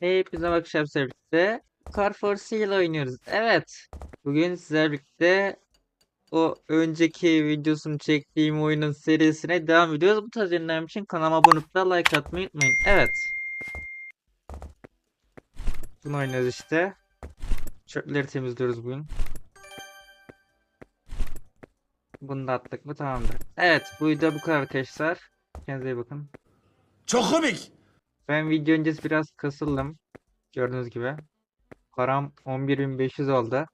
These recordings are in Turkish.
Hepinize bakışlar birlikte Car for Sale oynuyoruz. Evet. Bugün sizlerle birlikte o önceki videosunu çektiğim oyunun serisine devam ediyoruz. Bu tarz yayınlarım için kanalıma abone olup da like atmayı unutmayın. Evet. Bunu oynuyoruz işte. Çöpleri temizliyoruz bugün. Bunu da attık mı tamamdır. Evet bu video bu kadar arkadaşlar. Kendinize iyi bakın. Çok komik. Ben video öncesi biraz kasıldım. Gördüğünüz gibi. Param 11.500 oldu.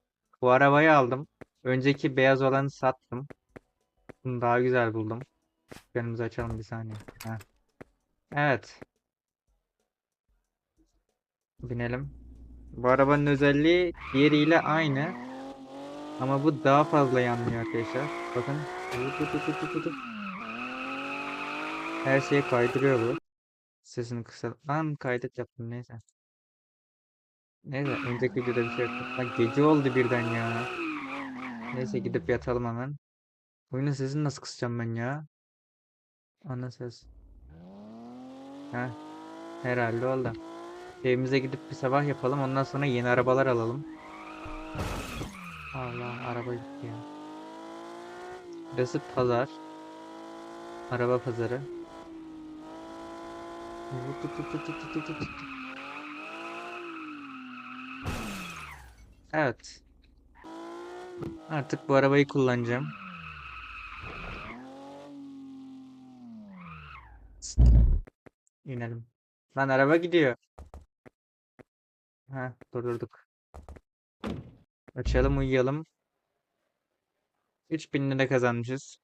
Bu arabayı aldım. Önceki beyaz olanı sattım. Bunu daha güzel buldum. Önümüzü açalım bir saniye. Heh. Evet. Binelim. Bu arabanın özelliği diğeriyle aynı. Ama bu daha fazla yanmıyor arkadaşlar. Bakın. Her şeyi kaydırıyor bu. Sesini kısa. Lan kaydet yaptım neyse. Neyse önceki videoda bir şey yoktu. Lan gece oldu birden ya. Neyse gidip yatalım hemen. Oyunun sesini nasıl kısacağım ben ya? Ana ses. Heh. Herhalde oldu. Evimize gidip bir sabah yapalım. Ondan sonra yeni arabalar alalım. Allah araba gitti ya. Burası pazar. Araba pazarı. Evet. Artık bu arabayı kullanacağım. İnelim. Lan araba gidiyor. Ha, durdurduk. Açalım uyuyalım. 3000 lira kazanmışız.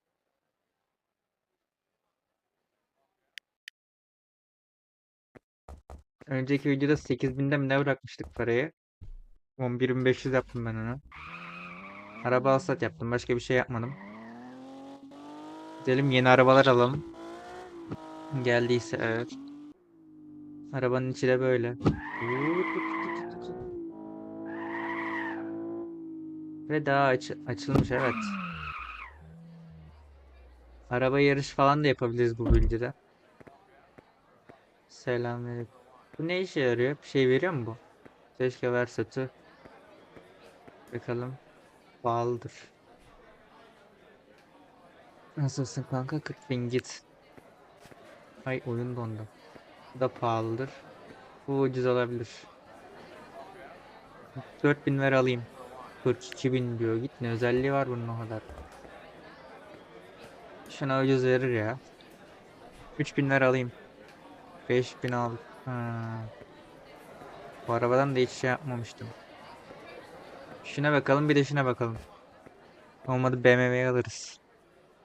Önceki videoda 8000'de mi ne bırakmıştık parayı? 11500 yaptım ben onu. Araba alsat yaptım. Başka bir şey yapmadım. Gidelim yeni arabalar alalım. Geldiyse evet. Arabanın içi de böyle. Ve daha aç açılmış evet. Araba yarış falan da yapabiliriz bu videoda. Selamünaleyküm. Bu ne işe yarıyor? Bir şey veriyor mu bu? Keşke verse tüh. Bakalım. Pahalıdır. Nasılsın kanka? 40 bin git. Ay oyun dondu. Bu da pahalıdır. Bu ucuz olabilir. 4000 ver alayım. 42 bin diyor. Git ne özelliği var bunun o kadar. Şuna ucuz verir ya. 3000 ver alayım. 5000 al. Ha. Bu arabadan da hiç şey yapmamıştım. Şuna bakalım bir de şuna bakalım. Olmadı BMW'yi alırız.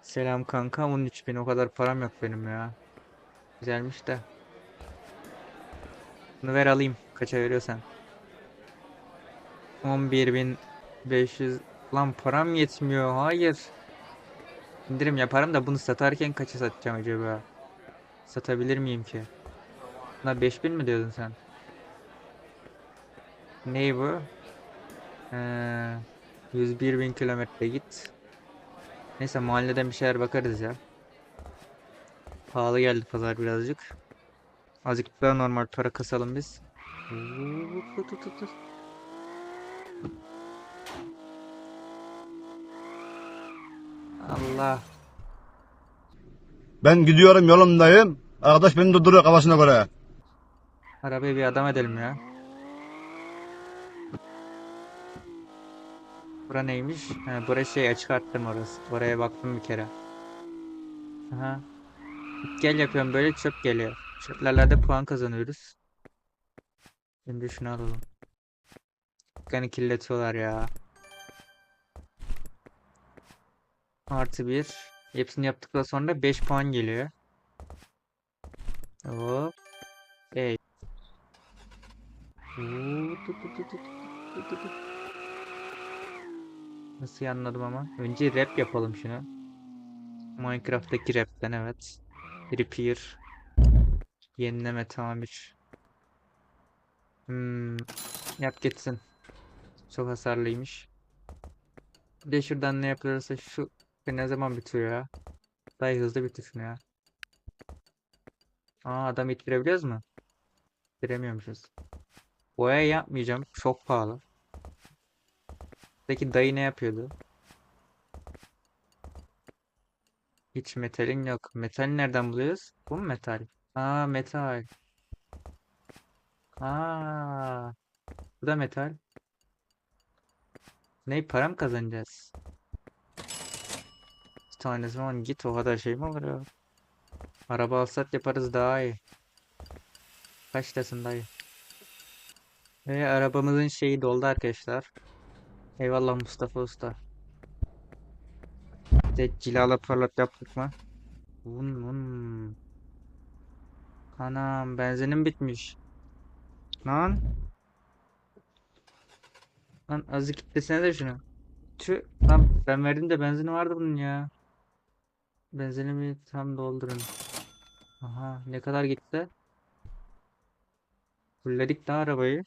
Selam kanka 13 bin o kadar param yok benim ya. Güzelmiş de. Bunu ver alayım. Kaça veriyorsan. 11.500 Lan param yetmiyor. Hayır. İndirim yaparım da bunu satarken kaça satacağım acaba? Satabilir miyim ki? Buna 5000 mi diyordun sen? Ney bu? Ee, 101 bin kilometre git. Neyse mahalleden bir şeyler bakarız ya. Pahalı geldi pazar birazcık. Azıcık daha normal para kasalım biz. Allah. Ben gidiyorum yolumdayım. Arkadaş beni durduruyor kafasına göre. Arabayı bir adam edelim ya. Bura neymiş? Ha, bura şey açık arttırma orası. Oraya baktım bir kere. Aha. Gel yapıyorum böyle çöp geliyor. Çöplerle de puan kazanıyoruz. Şimdi şunu alalım. Dükkanı kirletiyorlar ya. Artı bir. Hepsini yaptıktan sonra 5 puan geliyor. Hop. Ey. Nasıl anladım ama? Önce rap yapalım şunu. Minecraft'taki rapten evet. Repair. Yenileme tamir. Hmm. Yap gitsin. Çok hasarlıymış. Bir de şuradan ne yapılırsa şu ne zaman bitiyor ya? Daha hızlı bitir şunu ya. Aa adam ittirebiliyoruz mu? İttiremiyormuşuz. Boya yapmayacağım. Çok pahalı. Peki dayı ne yapıyordu? Hiç metalin yok. Metal nereden buluyoruz? Bu mu metal? Aa metal. Aa, bu da metal. Ne para mı kazanacağız? Bir tane zaman git o kadar şey mi olur ya? Araba alsat yaparız daha iyi. Kaçtasın dayı? Ve arabamızın şeyi doldu arkadaşlar. Eyvallah Mustafa Usta. De cilala parlat yaptık mı? Vun vun. Anam benzinim bitmiş. Lan. Lan azıcık kitlesene de şunu. Tüh. Lan ben verdim de benzini vardı bunun ya. Benzinimi tam doldurun. Aha ne kadar gitti? Fulledik daha arabayı.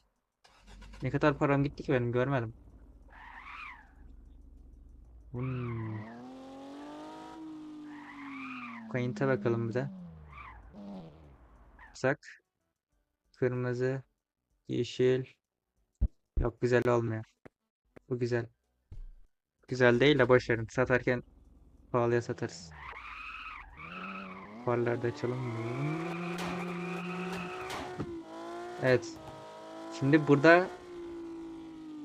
Ne kadar param gitti ki benim görmedim. Hmm. Kayınta bakalım bir de. Sak. Kırmızı. Yeşil. Yok güzel olmuyor. Bu güzel. Güzel değil de boş verin. Satarken pahalıya satarız. Farları da açalım. Evet. Şimdi burada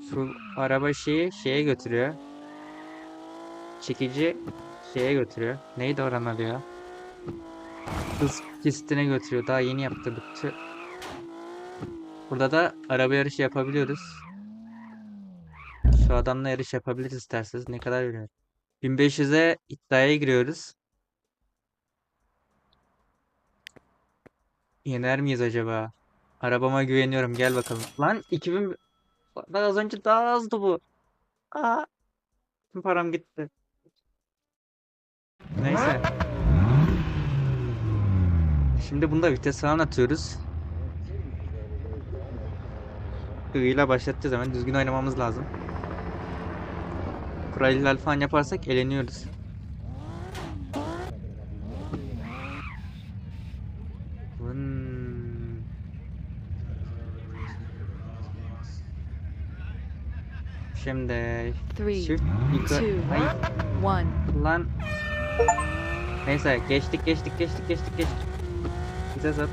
şu araba şeyi şeye götürüyor. Çekici şeye götürüyor. Neydi oranın adı ya? Hız pistine götürüyor. Daha yeni yaptırdık. Tüh. Burada da araba yarışı yapabiliyoruz. Şu adamla yarış yapabiliriz isterseniz. Ne kadar veriyor? 1500'e iddiaya giriyoruz. Yener miyiz acaba? Arabama güveniyorum. Gel bakalım. Lan 2000 Lan az önce daha azdı bu. Aa, tüm param gitti. Neyse. Şimdi bunda vites falan atıyoruz. Hızıyla başlatacağız hemen. Düzgün oynamamız lazım. Kural ihlal falan yaparsak eleniyoruz. Şimdi shift yukarı two, ay one. lan. Neyse geçtik geçtik geçtik geçtik geçtik. Bize zat.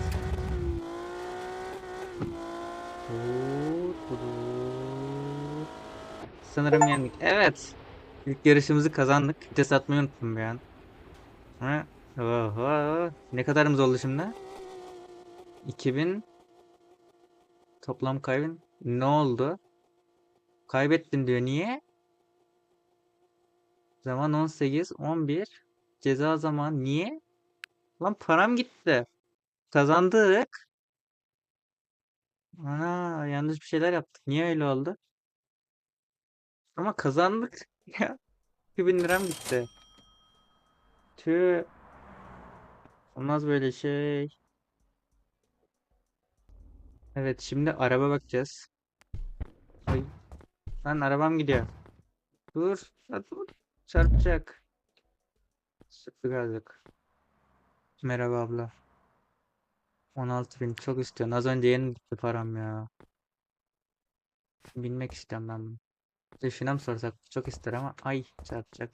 Sanırım yendik. Evet. İlk yarışımızı kazandık. Vites atmayı unuttum bir an. Ha? Oho. ne kadarımız oldu şimdi? 2000 toplam kaybın ne oldu kaybettin diyor niye Zaman 18, 11. Ceza zaman niye? Lan param gitti. Kazandık. Ana yanlış bir şeyler yaptık. Niye öyle oldu? Ama kazandık. Ya 2000 liram gitti. Tüh. Olmaz böyle şey. Evet şimdi araba bakacağız. Lan arabam gidiyor. Dur. Dur. Çarpacak. Sıktı gazlık. Merhaba abla. 16 bin çok istiyorsun. Az önce yeni gitti param ya. Binmek istiyorum ben bunu. Eşine mi sorsak? Çok ister ama ay çarpacak.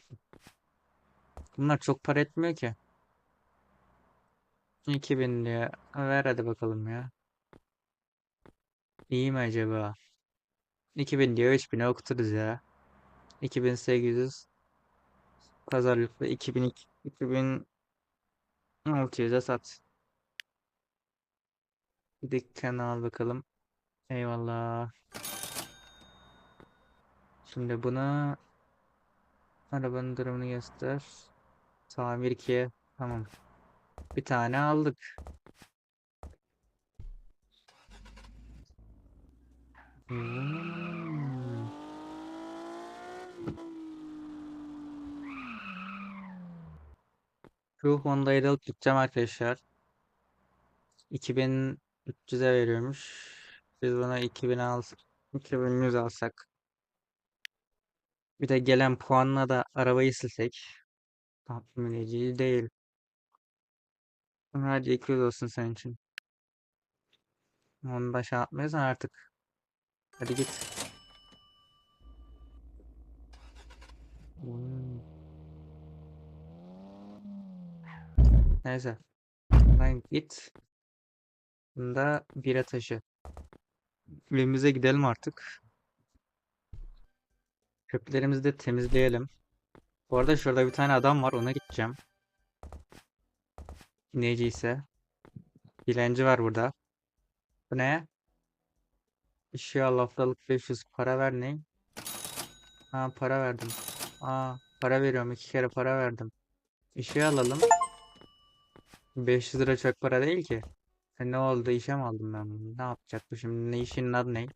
Bunlar çok para etmiyor ki. 2000 diyor. Ver hadi bakalım ya. İyi mi acaba? 2000 diyor 3000'e okuturuz ya. 2800 pazarlıklı 2002 2600'e sat. Bir al bakalım. Eyvallah. Şimdi buna arabanın durumunu göster. Tamir 2'ye. Tamam. Bir tane aldık. Hmm. Şu Honda'yı da alıp gideceğim arkadaşlar. 2300'e veriyormuş. Biz buna 2000 al 2100 alsak. Bir de gelen puanla da arabayı silsek. Tatmin edici değil. Hadi 200 olsun senin için. Onu da şey artık. Hadi git. Hmm. Neyse. Lan git. Bunda bira taşı. Evimize gidelim artık. Çöplerimizi de temizleyelim. Bu arada şurada bir tane adam var. Ona gideceğim. Neciyse. Dilenci var burada. Bu ne? Işığa haftalık 500 para ver ne? Ha para verdim. Aa para veriyorum. iki kere para verdim. Işığı alalım. 500 lira çok para değil ki. E ne oldu? İşe mi aldım ben bunu? Ne yapacak bu şimdi? Ne işin adı ne?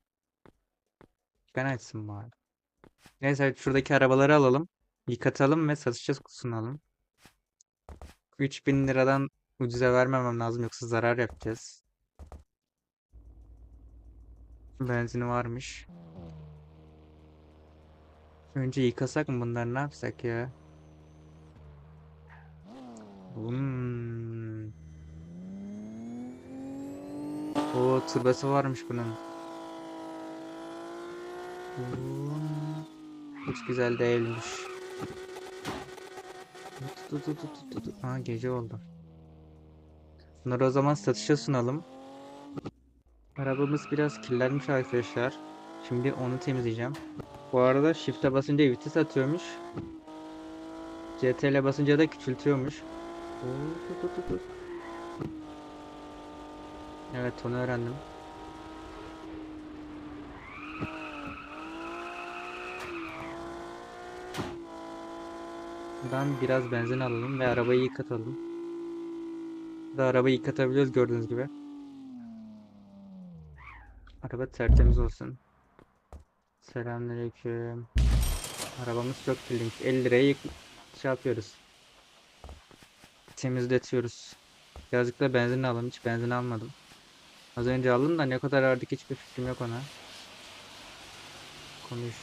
Ben açsın bari. Neyse şuradaki arabaları alalım. Yıkatalım ve satışa sunalım. 3000 liradan ucuza vermemem lazım yoksa zarar yapacağız. Benzini varmış. Önce yıkasak mı bunları ne yapsak ya? Hmm. O turbası varmış bunun. Hiç güzel değilmiş. Ha gece oldu. Bunları o zaman satışa sunalım. Arabamız biraz kirlenmiş arkadaşlar. Şimdi onu temizleyeceğim. Bu arada shift'e basınca vites atıyormuş. CTRL'e basınca da küçültüyormuş. Oo, tut, tut, tut, tut. Evet onu öğrendim. Buradan biraz benzin alalım ve arabayı yıkatalım. Burada arabayı yıkatabiliyoruz gördüğünüz gibi. Araba tertemiz olsun. Selamünaleyküm. Arabamız çok kirliymiş. 50 liraya yık şey yapıyoruz. Temizletiyoruz. Birazcık da benzin alalım. Hiç benzin almadım. Az önce aldım da ne kadar verdik hiçbir fikrim yok ona. Konuş.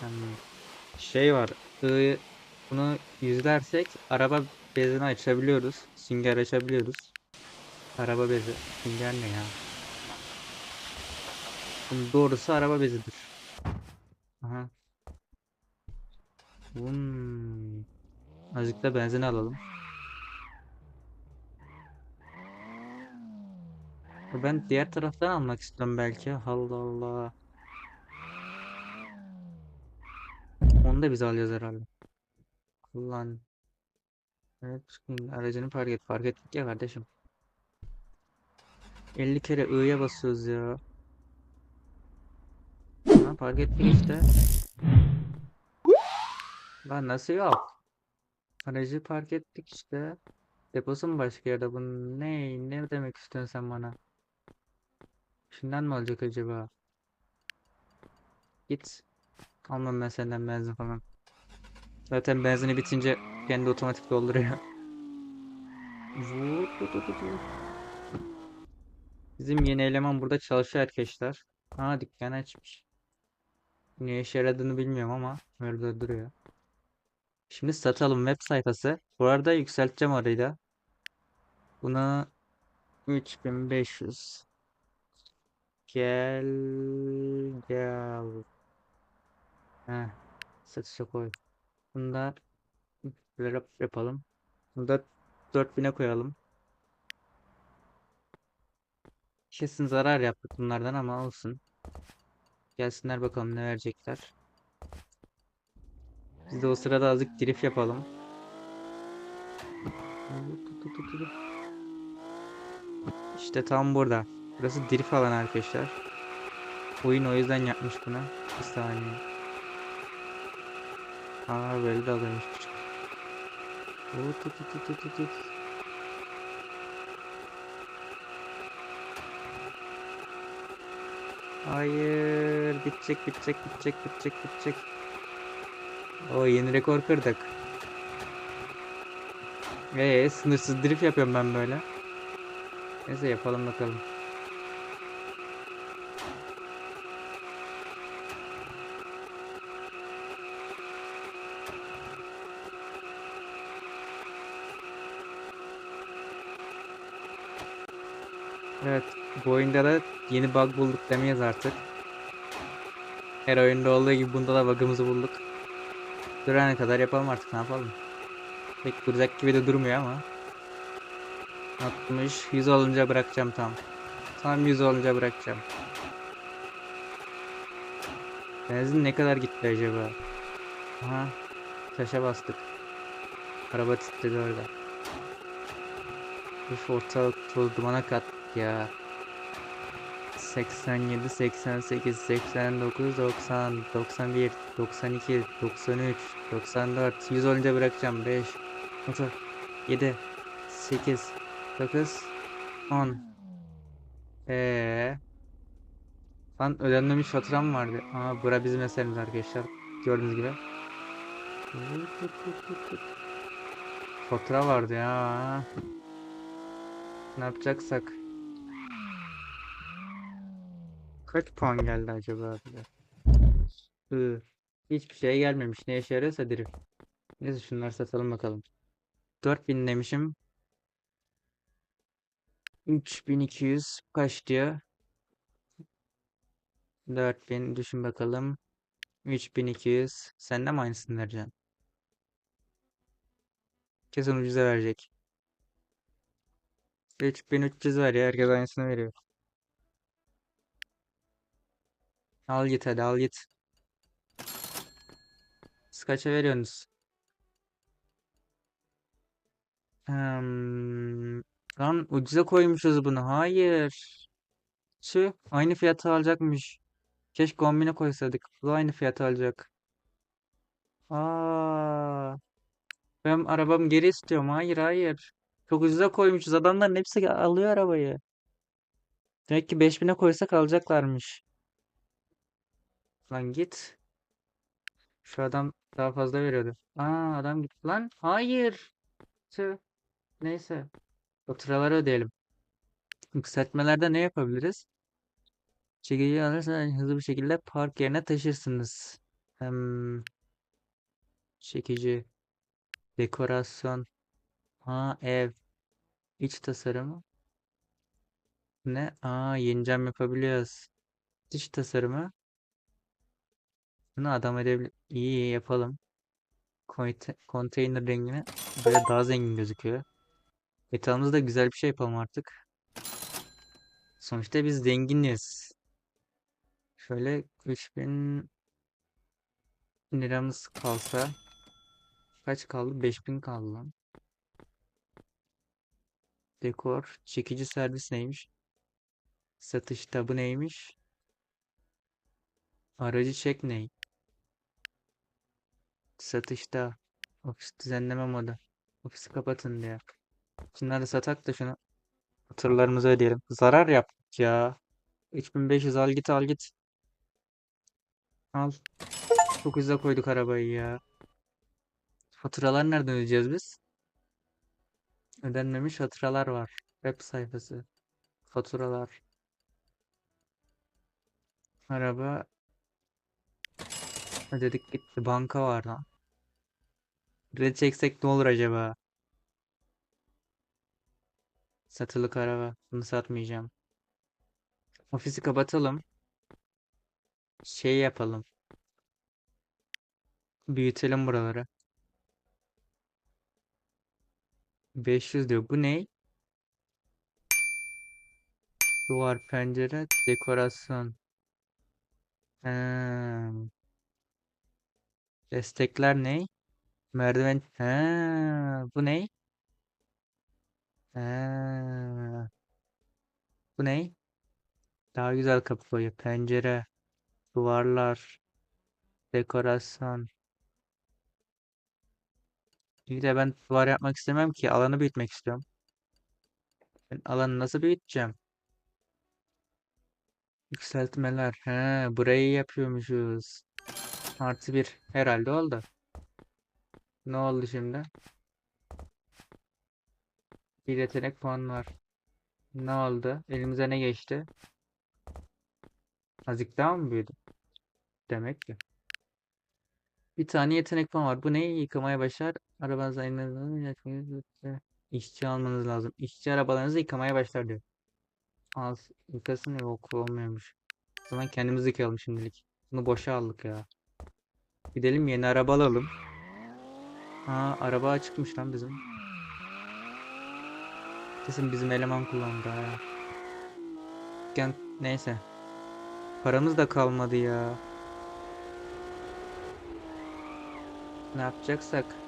Hmm. Şey var. bunu yüzlersek araba bezini açabiliyoruz. Sünger açabiliyoruz. Araba bezi. Sünger ne ya? Bunun doğrusu araba bezidir. Aha. Hmm. Azıcık da benzin alalım. Ben diğer taraftan almak istiyorum belki. Allah Allah. Onu da biz alacağız herhalde. Kullan. Evet, aracını park et. Fark ettik ya kardeşim. 50 kere I'ya basıyoruz ya. Ha, fark ettik işte. Lan nasıl yok? Aracı park ettik işte. Deposu mu başka yerde? Bu ne? Ne demek istiyorsun sen bana? Şimdiden mi olacak acaba? Git. Almam ben senden benzin falan. Zaten benzini bitince kendi otomatik dolduruyor. Bizim yeni eleman burada çalışıyor arkadaşlar. Ha dükkan açmış. Ne işe yaradığını bilmiyorum ama öyle duruyor. Şimdi satalım web sayfası. Bu arada yükselteceğim orayı da. Bunu 3500 Gel gel. Heh, satışa koy. Bunu da böyle yap- yapalım. Bunu da 4000'e koyalım. Kesin zarar yaptık bunlardan ama olsun. Gelsinler bakalım ne verecekler. Biz de o sırada azıcık drift yapalım. İşte tam burada. Burası drift alan arkadaşlar. Oyun o yüzden yapmış bunu. Bir saniye. Aa böyle de alıyormuş küçük. Oo, tut tut tut tut tut. Hayır, bitecek, bitecek, bitecek, bitecek, bitecek. O yeni rekor kırdık. Ee, sınırsız drift yapıyorum ben böyle. Neyse yapalım bakalım. Evet, Bu oyunda da yeni bug bulduk demeyiz artık. Her oyunda olduğu gibi bunda da bug'ımızı bulduk. Durana kadar yapalım artık ne yapalım. Pek duracak gibi de durmuyor ama. 60, 100 olunca bırakacağım tam. Tam 100 olunca bırakacağım. Benzin ne kadar gitti acaba? Aha. Taşa bastık. Araba titredi orada. Üf ortalık toz dumana kattık ya. 87, 88, 89, 90, 91, 92, 93, 94, 100 olunca bırakacağım. 5, 6, 7, 8, 9, 10. Eee. Lan ödenmemiş faturam vardı. Aa bura bizim eserimiz arkadaşlar. Gördüğünüz gibi. Fatura vardı ya. Ne yapacaksak. Kaç puan geldi acaba? Hı. Hiçbir şey gelmemiş. Ne işe yarıyorsa drift. Neyse şunları satalım bakalım. 4000 demişim. 3200 kaç diyor? 4000 düşün bakalım. 3200. Sen de mi aynısını vereceksin? Kesin ucuza verecek. 3300 var ya herkes aynısını veriyor. Al git hadi al git. Siz kaça veriyorsunuz? Hmm, lan ucuza koymuşuz bunu. Hayır. Tüh, aynı fiyatı alacakmış. Keşke kombine koysaydık. Bu aynı fiyatı alacak. Aa, ben arabamı geri istiyorum. Hayır hayır. Çok ucuza koymuşuz. Adamların hepsi alıyor arabayı. Demek ki 5000'e koysak alacaklarmış. Lan git. Şu adam daha fazla veriyordu. Aa adam gitti lan. Hayır. Tüh. Neyse. Faturaları ödeyelim. Yükseltmelerde ne yapabiliriz? Çekici alırsanız hızlı bir şekilde park yerine taşırsınız. Hem çekici, dekorasyon, ha ev, iç tasarımı. Ne? Aa yeni cam yapabiliyoruz. Dış tasarımı. Bunu adam edebilir. İyi iyi yapalım. Konteyner rengini böyle daha zengin gözüküyor. Metalımızda güzel bir şey yapalım artık. Sonuçta biz zenginiz. Şöyle 3000 liramız kalsa kaç kaldı? 5000 kaldı lan. Dekor, çekici servis neymiş? Satışta bu neymiş? Aracı çek ney? Satışta ofis düzenleme modu. Ofisi kapatın diye. Şunları satak da şunu hatırlarımızı ödeyelim. Zarar yaptık ya. 3500 al git al git. Al. Çok ucuza koyduk arabayı ya. Faturalar nereden ödeyeceğiz biz? Ödenmemiş faturalar var. Web sayfası. Faturalar. Araba ödedik gitti. Banka var lan. Kredi çeksek ne olur acaba? Satılık araba. Bunu satmayacağım. Ofisi kapatalım. Şey yapalım. Büyütelim buraları. 500 diyor. Bu ne? Duvar, pencere, dekorasyon. Hmm. Destekler ne? Merdiven. Ha, bu ne? Ha. Bu ne? Daha güzel kapı boyu. Pencere, duvarlar, dekorasyon. İyi de ben duvar yapmak istemem ki. Alanı büyütmek istiyorum. Ben alanı nasıl büyüteceğim? Yükseltmeler. He, burayı yapıyormuşuz. Artı bir. Herhalde oldu. Ne oldu şimdi? Bir yetenek puanı var. Ne oldu? Elimize ne geçti? Azıcık daha mı büyüdü? Demek ki. Bir tane yetenek puanı var. Bu neyi yıkamaya başlar? Arabanızı aynı İşçi almanız lazım. İşçi arabalarınızı yıkamaya başlar diyor. Az yıkasın yok olmuyormuş. O zaman kendimiz yıkayalım şimdilik. Bunu boşa aldık ya. Gidelim yeni araba alalım. Aa araba açıkmış lan bizim. Kesin bizim eleman kullandı ha. Gen neyse. Paramız da kalmadı ya. Ne yapacaksak.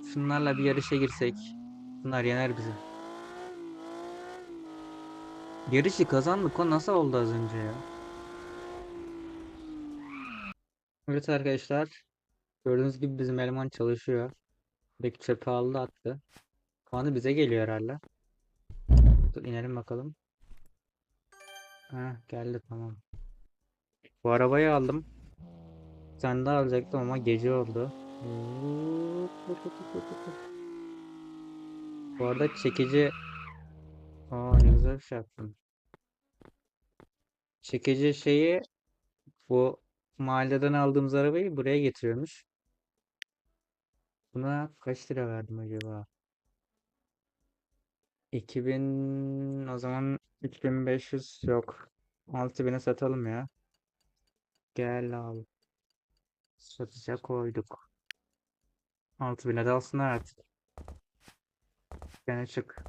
Şunlarla bir yarışa girsek. Bunlar yener bizi. Yarışı kazandık. O nasıl oldu az önce ya? Evet arkadaşlar. Gördüğünüz gibi bizim eleman çalışıyor. Belki çöpe aldı attı. Puanı bize geliyor herhalde. Dur inelim bakalım. Ha geldi tamam. Bu arabayı aldım. Sen de alacaktım ama gece oldu. Bu arada çekici Aa ne güzel bir şey yaptın. Çekici şeyi bu mahalleden aldığımız arabayı buraya getiriyormuş. Buna kaç lira verdim acaba? 2000 o zaman 3500 yok. 6000'e satalım ya. Gel al. Satışa koyduk. 6000'e de alsınlar artık. Gene çık.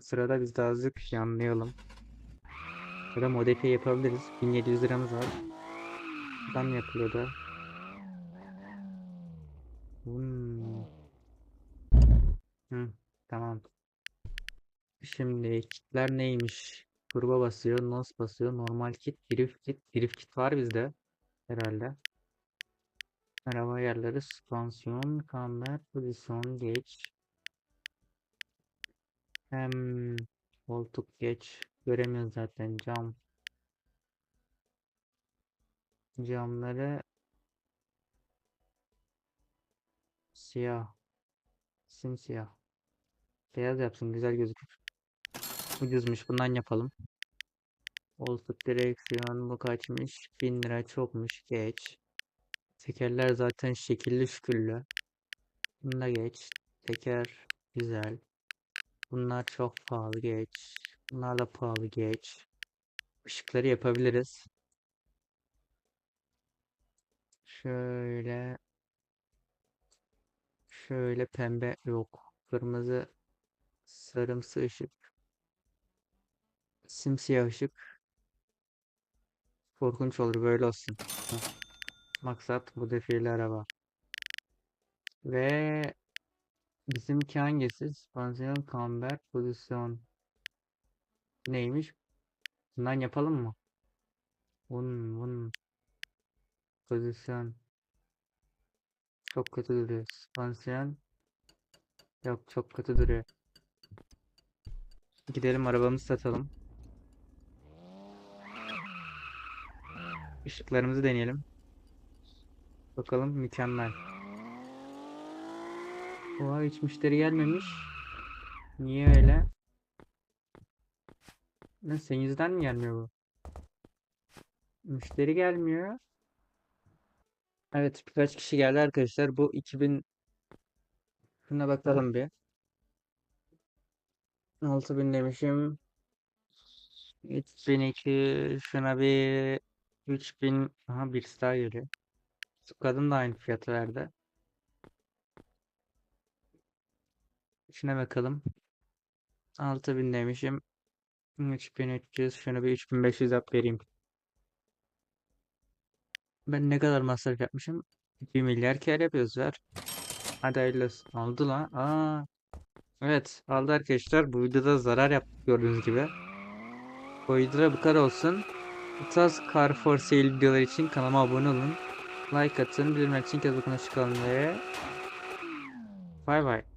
Sırada biz de azıcık yanlayalım. Ya modifiye yapabiliriz. 1700 liramız var. Buradan mı yapılıyordu? Hmm. Hı, tamam. Şimdi kitler neymiş? Turbo basıyor, nos basıyor, normal kit, drift kit. Drift kit var bizde herhalde. Araba ayarları, süspansiyon, kamber, pozisyon, geç. Hem koltuk geç. Göremiyoruz zaten cam. Camları siyah. Simsiyah. Beyaz yapsın güzel gözükür. Ucuzmuş bundan yapalım. Koltuk direksiyon bu kaçmış? 1000 lira çokmuş geç. Tekerler zaten şekilli şüküllü. Bunu da geç. Teker güzel. Bunlar çok pahalı geç. Bunlar da pahalı geç. Işıkları yapabiliriz. Şöyle şöyle pembe yok. Kırmızı sarımsı ışık. Simsiyah ışık. Korkunç olur böyle olsun. Maksat bu defiyeli araba. Ve bizimki hangisi? Süspansiyon, kamber, pozisyon. Neymiş? Bundan yapalım mı? Bunun, bunun. Pozisyon. Çok kötü duruyor. Süspansiyon. Yok çok kötü duruyor. Gidelim arabamızı satalım. Işıklarımızı deneyelim. Bakalım mükemmel. Oha hiç müşteri gelmemiş. Niye öyle? Ne senin yüzünden mi gelmiyor bu? Müşteri gelmiyor. Evet birkaç kişi geldi arkadaşlar. Bu 2000 Şuna bakalım bir. 6000 demişim. 3002 şuna bir 3000 aha birisi daha geliyor. Şu kadın da aynı fiyatı verdi. Şuna bakalım. 6000 demişim. 3300 şunu bir 3500 yap vereyim. Ben ne kadar masraf yapmışım? 1 milyar kar yapıyoruz ver. Hadi hayırlı olsun. Lan. Aa. Evet aldı arkadaşlar. Bu videoda zarar yaptık gördüğünüz gibi. Bu videoda bu kadar olsun. Bu tarz Car for Sale videolar için kanalıma abone olun. Like atın. Bildirimler için kez bakın hoşçakalın ve bay bay.